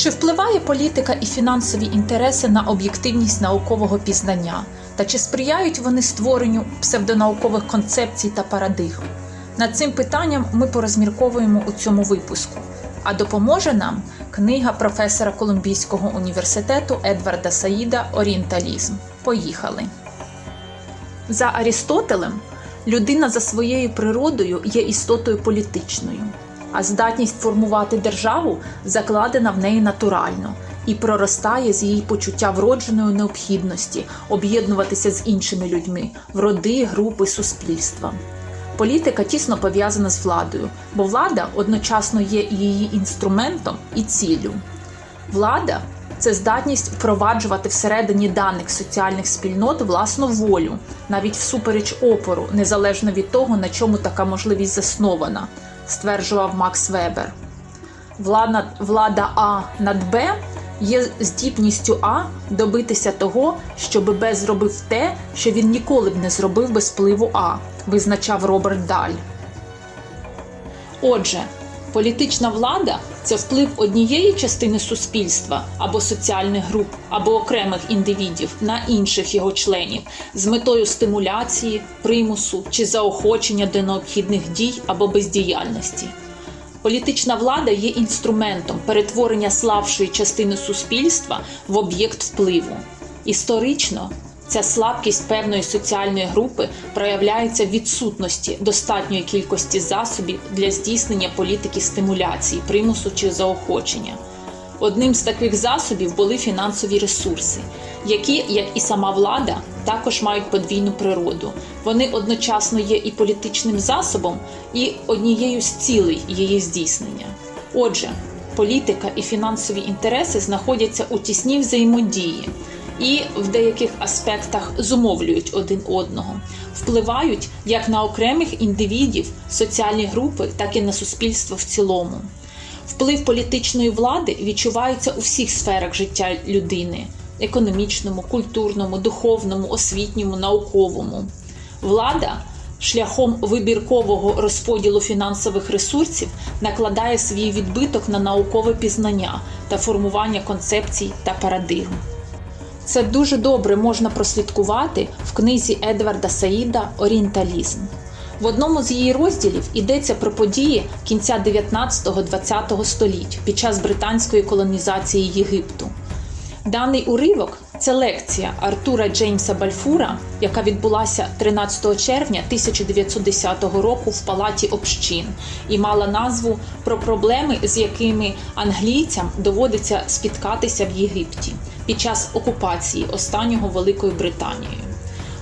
Чи впливає політика і фінансові інтереси на об'єктивність наукового пізнання? Та чи сприяють вони створенню псевдонаукових концепцій та парадигм? Над цим питанням ми порозмірковуємо у цьому випуску. А допоможе нам книга професора Колумбійського університету Едварда Саїда Орієнталізм. Поїхали. За Арістотелем, людина за своєю природою є істотою політичною, а здатність формувати державу закладена в неї натурально і проростає з її почуття вродженої необхідності об'єднуватися з іншими людьми в роди, групи, суспільства. Політика тісно пов'язана з владою, бо влада одночасно є і її інструментом і ціллю. Влада це здатність впроваджувати всередині даних соціальних спільнот власну волю, навіть всупереч опору, незалежно від того, на чому така можливість заснована, стверджував Макс Вебер. Влада, влада А над Б є здібністю А добитися того, щоб Б зробив те, що він ніколи б не зробив без впливу А, визначав Роберт Даль. Отже, політична влада це вплив однієї частини суспільства або соціальних груп, або окремих індивідів на інших його членів з метою стимуляції, примусу чи заохочення до необхідних дій або бездіяльності. Політична влада є інструментом перетворення слабшої частини суспільства в об'єкт впливу. Історично ця слабкість певної соціальної групи проявляється в відсутності достатньої кількості засобів для здійснення політики стимуляції, примусу чи заохочення. Одним з таких засобів були фінансові ресурси, які, як і сама влада, також мають подвійну природу. Вони одночасно є і політичним засобом, і однією з цілей її здійснення. Отже, політика і фінансові інтереси знаходяться у тісній взаємодії і в деяких аспектах зумовлюють один одного, впливають як на окремих індивідів, соціальні групи, так і на суспільство в цілому. Вплив політичної влади відчувається у всіх сферах життя людини економічному, культурному, духовному, освітньому, науковому. Влада шляхом вибіркового розподілу фінансових ресурсів накладає свій відбиток на наукове пізнання та формування концепцій та парадигм. Це дуже добре можна прослідкувати в книзі Едварда Саїда Орієнталізм. В одному з її розділів йдеться про події кінця 19-20 століть під час британської колонізації Єгипту. Даний уривок це лекція Артура Джеймса Бальфура, яка відбулася 13 червня 1910 року в Палаті общин і мала назву про проблеми, з якими англійцям доводиться спіткатися в Єгипті під час окупації останнього Великою Британією.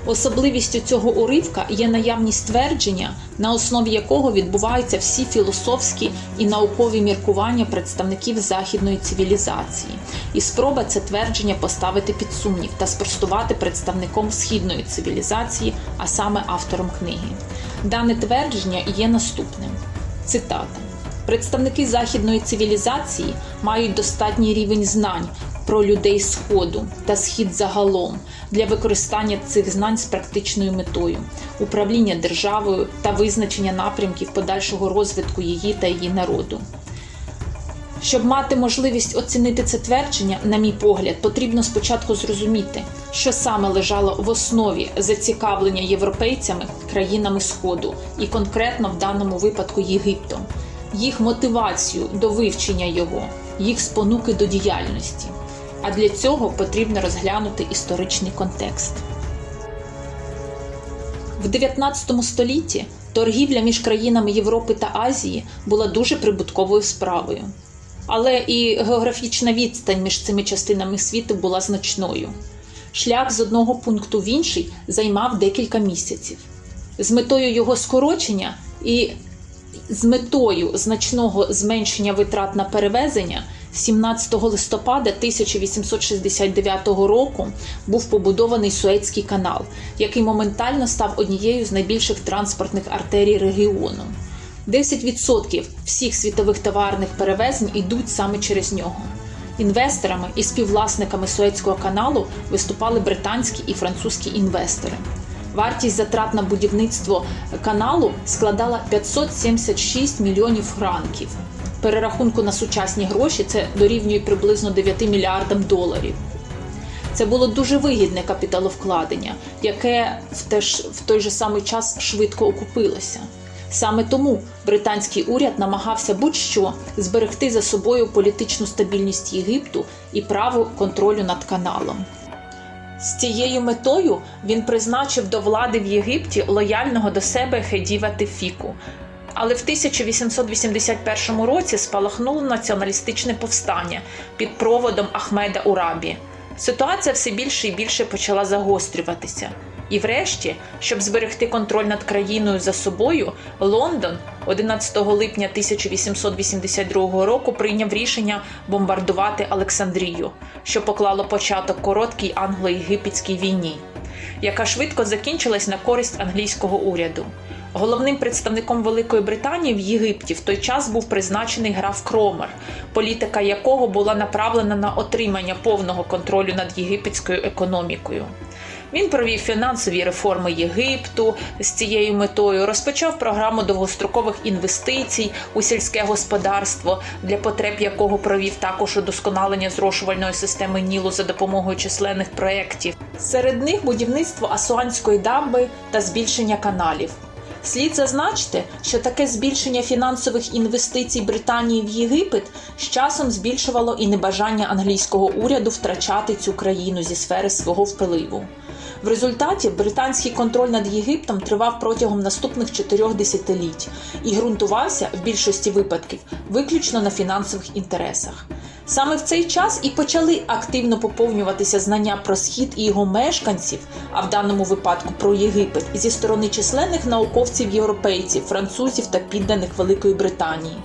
Особливістю цього уривка є наявність твердження, на основі якого відбуваються всі філософські і наукові міркування представників західної цивілізації, і спроба це твердження поставити під сумнів та спростувати представником східної цивілізації, а саме автором книги. Дане твердження є наступним: цитата. Представники західної цивілізації мають достатній рівень знань про людей Сходу та Схід загалом для використання цих знань з практичною метою, управління державою та визначення напрямків подальшого розвитку її та її народу. Щоб мати можливість оцінити це твердження, на мій погляд, потрібно спочатку зрозуміти, що саме лежало в основі зацікавлення європейцями країнами Сходу і конкретно в даному випадку Єгиптом, їх мотивацію до вивчення його, їх спонуки до діяльності. А для цього потрібно розглянути історичний контекст. В 19 столітті торгівля між країнами Європи та Азії була дуже прибутковою справою. Але і географічна відстань між цими частинами світу була значною. Шлях з одного пункту в інший займав декілька місяців. З метою його скорочення і з метою значного зменшення витрат на перевезення 17 листопада 1869 року був побудований Суецький канал, який моментально став однією з найбільших транспортних артерій регіону. 10% всіх світових товарних перевезень йдуть саме через нього. Інвесторами і співвласниками Суецького каналу виступали британські і французькі інвестори. Вартість затрат на будівництво каналу складала 576 мільйонів франків. Перерахунку на сучасні гроші це дорівнює приблизно 9 мільярдам доларів. Це було дуже вигідне капіталовкладення, яке в, теж, в той же самий час швидко окупилося. Саме тому британський уряд намагався будь-що зберегти за собою політичну стабільність Єгипту і право контролю над каналом. З цією метою він призначив до влади в Єгипті лояльного до себе Хедіва Тефіку. Але в 1881 році спалахнуло націоналістичне повстання під проводом Ахмеда Урабі. Ситуація все більше і більше почала загострюватися. І врешті, щоб зберегти контроль над країною за собою, Лондон 11 липня 1882 року прийняв рішення бомбардувати Олександрію, що поклало початок короткій англо-єгипетській війні, яка швидко закінчилась на користь англійського уряду. Головним представником Великої Британії в Єгипті в той час був призначений граф Кромер, політика якого була направлена на отримання повного контролю над єгипетською економікою. Він провів фінансові реформи Єгипту з цією метою, розпочав програму довгострокових інвестицій у сільське господарство, для потреб якого провів також удосконалення зрошувальної системи Нілу за допомогою численних проєктів. Серед них будівництво Асуанської дамби та збільшення каналів. Слід зазначити, що таке збільшення фінансових інвестицій Британії в Єгипет з часом збільшувало і небажання англійського уряду втрачати цю країну зі сфери свого впливу. В результаті британський контроль над Єгиптом тривав протягом наступних чотирьох десятиліть і ґрунтувався в більшості випадків виключно на фінансових інтересах. Саме в цей час і почали активно поповнюватися знання про схід і його мешканців, а в даному випадку про Єгипет, зі сторони численних науковців європейців, французів та підданих Великої Британії.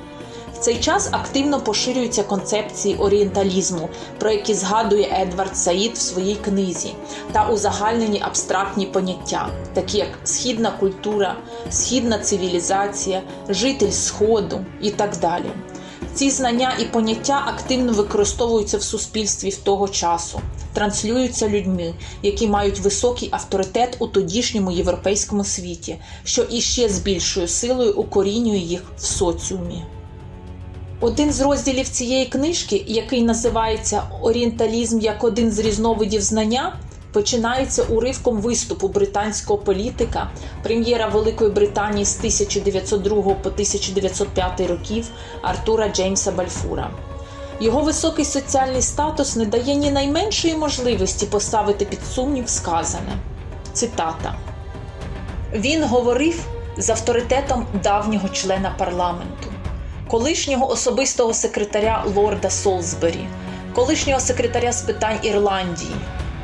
Цей час активно поширюються концепції орієнталізму, про які згадує Едвард Саїд в своїй книзі, та узагальнені абстрактні поняття, такі як східна культура, східна цивілізація, житель Сходу і так далі. Ці знання і поняття активно використовуються в суспільстві в того часу, транслюються людьми, які мають високий авторитет у тодішньому європейському світі, що іще з більшою силою укорінює їх в соціумі. Один з розділів цієї книжки, який називається Орієнталізм як один з різновидів знання, починається уривком виступу британського політика, прем'єра Великої Британії з 1902 по 1905 років Артура Джеймса Бальфура. Його високий соціальний статус не дає ні найменшої можливості поставити під сумнів сказане. Цитата. Він говорив з авторитетом давнього члена парламенту, колишнього особистого секретаря лорда Солсбері, колишнього секретаря з питань Ірландії,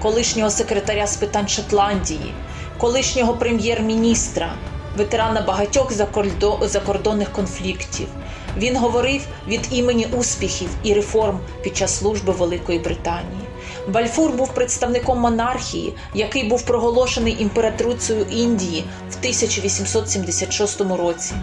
колишнього секретаря з питань Шотландії, колишнього прем'єр-міністра, ветерана багатьох закордонних конфліктів. Він говорив від імені успіхів і реформ під час служби Великої Британії. Бальфур був представником монархії, який був проголошений імператрицею Індії в 1876 році.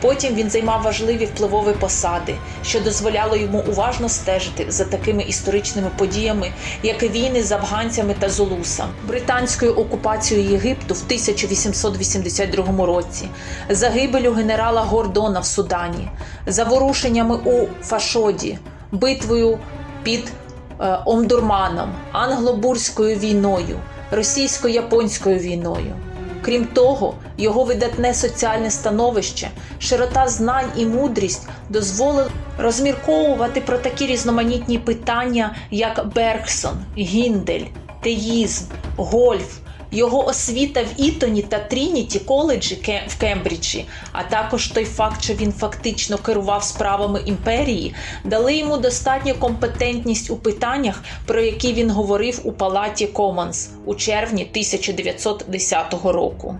Потім він займав важливі впливові посади, що дозволяло йому уважно стежити за такими історичними подіями, як війни з афганцями та зулусом, британською окупацією Єгипту в 1882 році, загибелю генерала Гордона в Судані, заворушеннями у Фашоді, битвою під е, Омдурманом, англобурською війною, російсько-японською війною. Крім того, його видатне соціальне становище, широта знань і мудрість дозволили розмірковувати про такі різноманітні питання, як Бергсон, Гіндель, теїзм, гольф, його освіта в Ітоні та Трініті коледжі в Кембриджі, а також той факт, що він фактично керував справами імперії, дали йому достатню компетентність у питаннях, про які він говорив у Палаті Комонс у червні 1910 року.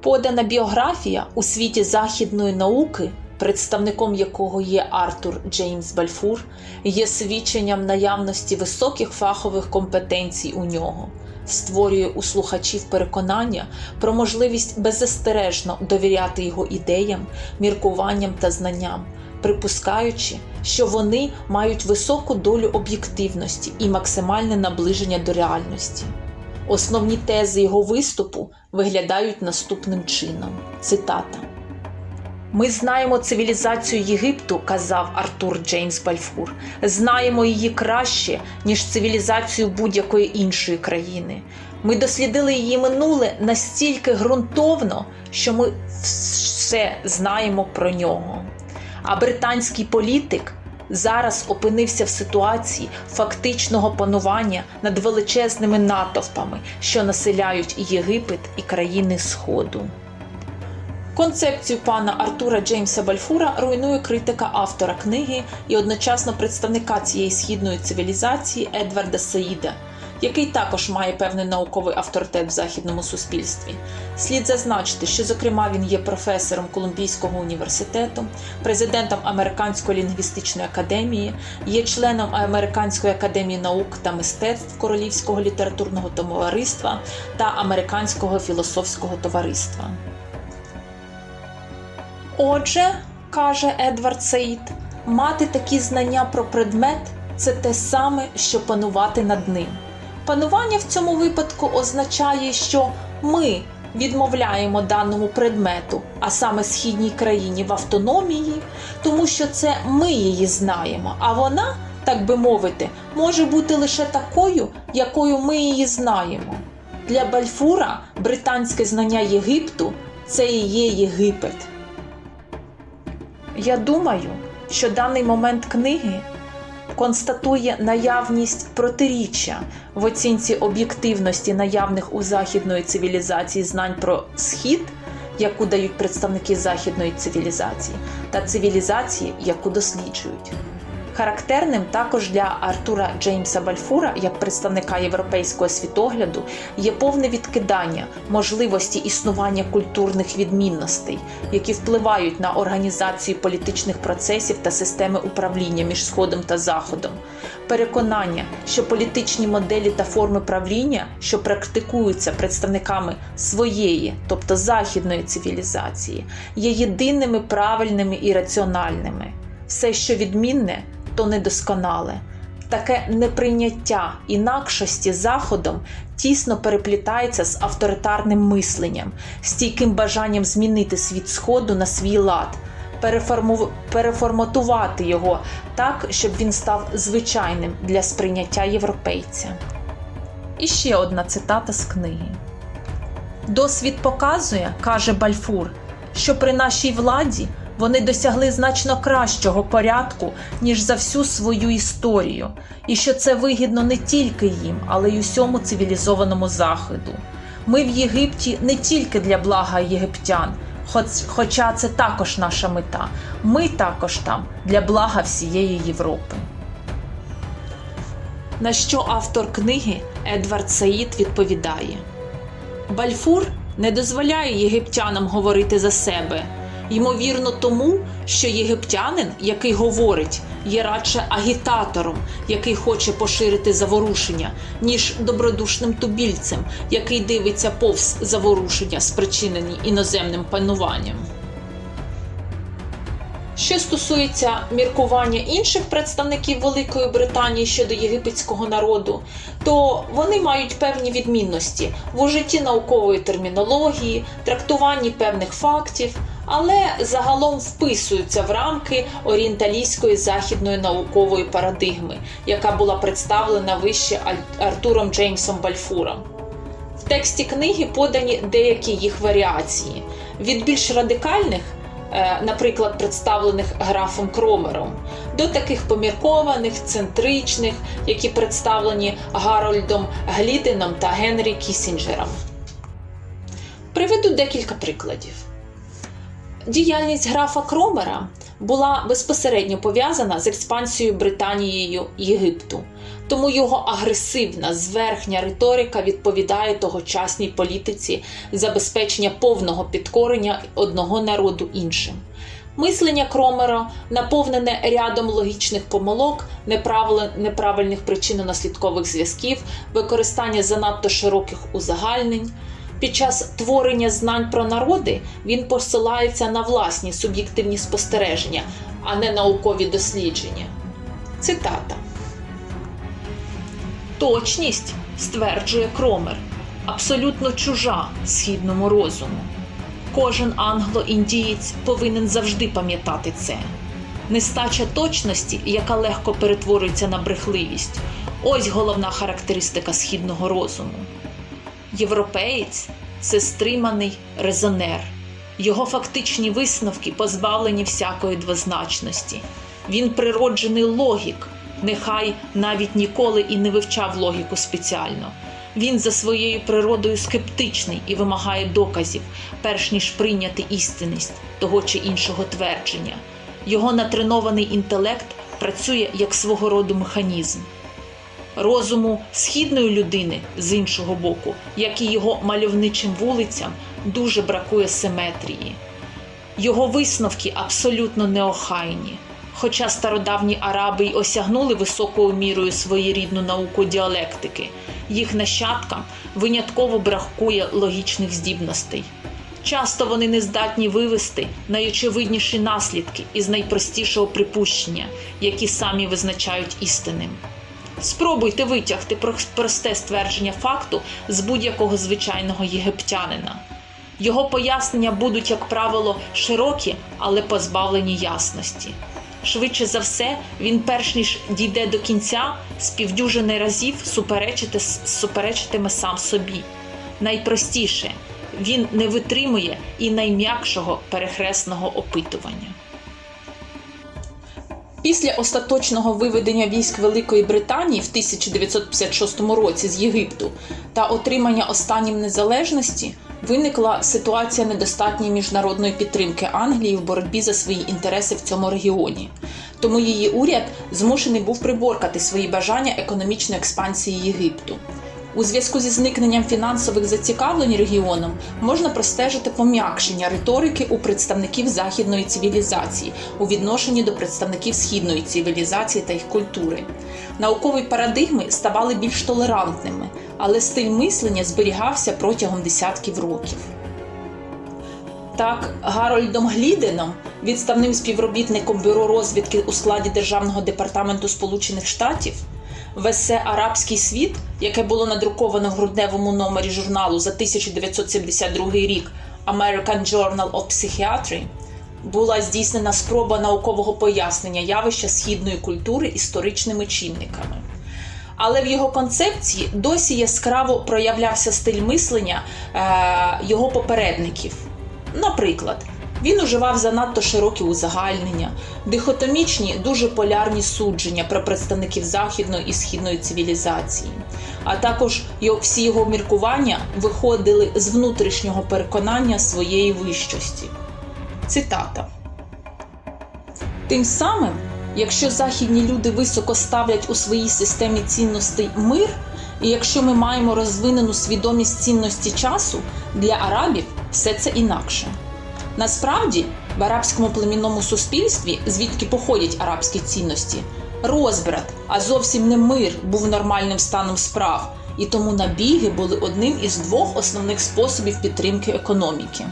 Подана біографія у світі західної науки, представником якого є Артур Джеймс Бальфур, є свідченням наявності високих фахових компетенцій у нього, створює у слухачів переконання про можливість беззастережно довіряти його ідеям, міркуванням та знанням, припускаючи, що вони мають високу долю об'єктивності і максимальне наближення до реальності. Основні тези його виступу виглядають наступним чином: цитата. Ми знаємо цивілізацію Єгипту, казав Артур Джеймс Бальфур. Знаємо її краще, ніж цивілізацію будь-якої іншої країни. Ми дослідили її минуле настільки ґрунтовно, що ми все знаємо про нього. А британський політик зараз опинився в ситуації фактичного панування над величезними натовпами, що населяють Єгипет і країни Сходу. Концепцію пана Артура Джеймса Бальфура руйнує критика автора книги і одночасно представника цієї східної цивілізації Едварда Саїда, який також має певний науковий авторитет в західному суспільстві. Слід зазначити, що, зокрема, він є професором Колумбійського університету, президентом Американської лінгвістичної академії, є членом Американської академії наук та мистецтв Королівського літературного товариства та Американського філософського товариства. Отже, каже Едвард Саїд, мати такі знання про предмет це те саме, що панувати над ним. Панування в цьому випадку означає, що ми відмовляємо даному предмету, а саме східній країні в автономії, тому що це ми її знаємо, а вона, так би мовити, може бути лише такою, якою ми її знаємо. Для Бальфура британське знання Єгипту це і є Єгипет. Я думаю, що даний момент книги констатує наявність протиріччя в оцінці об'єктивності наявних у західної цивілізації знань про схід, яку дають представники західної цивілізації, та цивілізації, яку досліджують. Характерним також для Артура Джеймса Бальфура, як представника європейського світогляду, є повне відкидання можливості існування культурних відмінностей, які впливають на організацію політичних процесів та системи управління між Сходом та Заходом, переконання, що політичні моделі та форми правління, що практикуються представниками своєї, тобто західної цивілізації, є єдиними правильними і раціональними. Все, що відмінне, то недосконале. Таке неприйняття інакшості заходом тісно переплітається з авторитарним мисленням, стійким бажанням змінити світ сходу на свій лад, переформу... переформатувати його так, щоб він став звичайним для сприйняття європейця. І ще одна цитата з книги. Досвід показує, каже Бальфур, що при нашій владі вони досягли значно кращого порядку, ніж за всю свою історію, і що це вигідно не тільки їм, але й усьому цивілізованому заходу. Ми в Єгипті не тільки для блага єгиптян, хоч, хоча це також наша мета. Ми також там для блага всієї Європи. На що автор книги Едвард Саїд відповідає: Бальфур не дозволяє єгиптянам говорити за себе. Ймовірно, тому, що єгиптянин, який говорить, є радше агітатором, який хоче поширити заворушення, ніж добродушним тубільцем, який дивиться повз заворушення, спричинені іноземним пануванням. Що стосується міркування інших представників Великої Британії щодо єгипетського народу, то вони мають певні відмінності в ужитті наукової термінології, трактуванні певних фактів, але загалом вписуються в рамки орієнталійської західної наукової парадигми, яка була представлена вище Артуром Джеймсом Бальфуром. В тексті книги подані деякі їх варіації від більш радикальних наприклад, представлених графом Кромером, до таких поміркованих, центричних, які представлені Гарольдом Гліденом та Генрі Кісінджером. Приведу декілька прикладів. Діяльність графа Кромера була безпосередньо пов'язана з експансією Британією Єгипту, тому його агресивна зверхня риторика відповідає тогочасній політиці забезпечення повного підкорення одного народу іншим. Мислення Кромера наповнене рядом логічних помилок, неправильних причинно-наслідкових зв'язків, використання занадто широких узагальнень. Під час творення знань про народи він посилається на власні суб'єктивні спостереження, а не наукові дослідження. Цитата. Точність, стверджує Кромер, абсолютно чужа східному розуму. Кожен англо-індієць повинен завжди пам'ятати це. Нестача точності, яка легко перетворюється на брехливість, ось головна характеристика східного розуму. Європеєць це стриманий резонер. Його фактичні висновки позбавлені всякої двозначності. Він природжений логік, нехай навіть ніколи і не вивчав логіку спеціально. Він за своєю природою скептичний і вимагає доказів, перш ніж прийняти істинність того чи іншого твердження. Його натренований інтелект працює як свого роду механізм. Розуму східної людини з іншого боку, як і його мальовничим вулицям, дуже бракує симетрії. Його висновки абсолютно неохайні. Хоча стародавні араби й осягнули високою мірою своєрідну науку діалектики, їх нащадкам винятково бракує логічних здібностей. Часто вони не здатні вивести найочевидніші наслідки із найпростішого припущення, які самі визначають істинним. Спробуйте витягти про- просте ствердження факту з будь-якого звичайного єгиптянина. Його пояснення будуть, як правило, широкі, але позбавлені ясності. Швидше за все, він, перш ніж дійде до кінця, з півдюжини разів суперечити, суперечитиме сам собі. Найпростіше він не витримує і найм'якшого перехресного опитування. Після остаточного виведення військ Великої Британії в 1956 році з Єгипту та отримання останнім незалежності виникла ситуація недостатньої міжнародної підтримки Англії в боротьбі за свої інтереси в цьому регіоні. Тому її уряд змушений був приборкати свої бажання економічної експансії Єгипту. У зв'язку зі зникненням фінансових зацікавлень регіоном можна простежити пом'якшення риторики у представників західної цивілізації у відношенні до представників східної цивілізації та їх культури. Наукові парадигми ставали більш толерантними, але стиль мислення зберігався протягом десятків років. Так, Гарольдом Гліденом, відставним співробітником бюро розвідки у складі Державного департаменту Сполучених Штатів, в есе Арабський світ, яке було надруковано в грудневому номері журналу за 1972 рік American Journal of Psychiatry, була здійснена спроба наукового пояснення явища східної культури історичними чинниками. Але в його концепції досі яскраво проявлявся стиль мислення е, його попередників. Наприклад, він уживав занадто широкі узагальнення, дихотомічні, дуже полярні судження про представників західної і східної цивілізації, а також всі його міркування виходили з внутрішнього переконання своєї вищості. Цитата. Тим самим, якщо західні люди високо ставлять у своїй системі цінностей мир, і якщо ми маємо розвинену свідомість цінності часу, для арабів все це інакше. Насправді, в арабському племінному суспільстві, звідки походять арабські цінності, розбрат, а зовсім не мир був нормальним станом справ, і тому набіги були одним із двох основних способів підтримки економіки.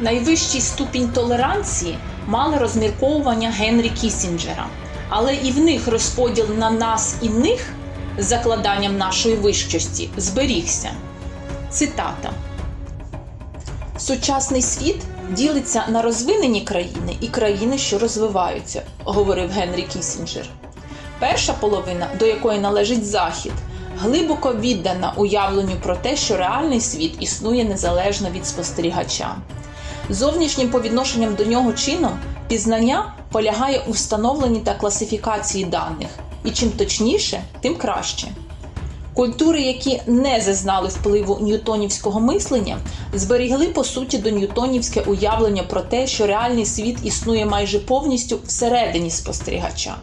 Найвищий ступінь толеранції мали розмірковування Генрі Кісінджера, але і в них розподіл на нас і них з закладанням нашої вищості зберігся. Цитата. Сучасний світ ділиться на розвинені країни і країни, що розвиваються, говорив Генрі Кісінджер. Перша половина, до якої належить Захід, глибоко віддана уявленню про те, що реальний світ існує незалежно від спостерігача. Зовнішнім по відношенням до нього чином пізнання полягає у встановленні та класифікації даних, і чим точніше, тим краще. Культури, які не зазнали впливу ньютонівського мислення, зберігли по суті до ньютонівське уявлення про те, що реальний світ існує майже повністю всередині спостерігача.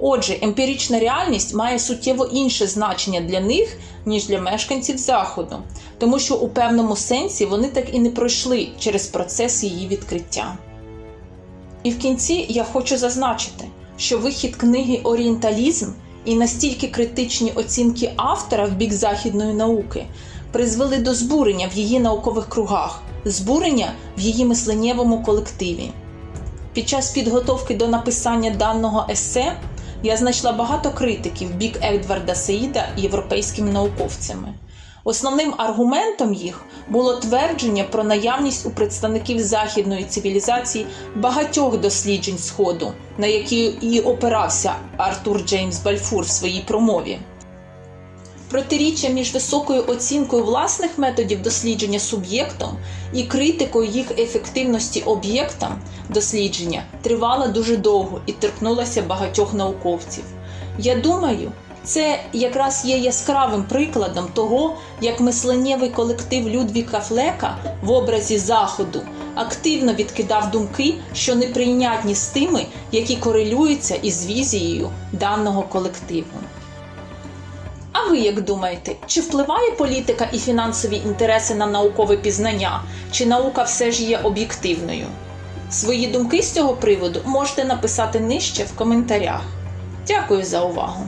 Отже, емпірична реальність має суттєво інше значення для них, ніж для мешканців Заходу, тому що у певному сенсі вони так і не пройшли через процес її відкриття. І в кінці я хочу зазначити, що вихід книги Орієнталізм і настільки критичні оцінки автора в бік західної науки призвели до збурення в її наукових кругах, збурення в її мисленнєвому колективі. Під час підготовки до написання даного есе я знайшла багато критиків в бік Едварда Саїда європейськими науковцями. Основним аргументом їх було твердження про наявність у представників західної цивілізації багатьох досліджень Сходу, на які і опирався Артур Джеймс Бальфур в своїй промові. Протиріччя між високою оцінкою власних методів дослідження суб'єктом і критикою їх ефективності об'єктам дослідження тривала дуже довго і торкнулася багатьох науковців. Я думаю, це якраз є яскравим прикладом того, як мисленнєвий колектив Людвіка Флека в образі Заходу активно відкидав думки, що неприйнятні з тими, які корелюються із візією даного колективу. А ви як думаєте, чи впливає політика і фінансові інтереси на наукове пізнання, чи наука все ж є об'єктивною? Свої думки з цього приводу можете написати нижче в коментарях. Дякую за увагу!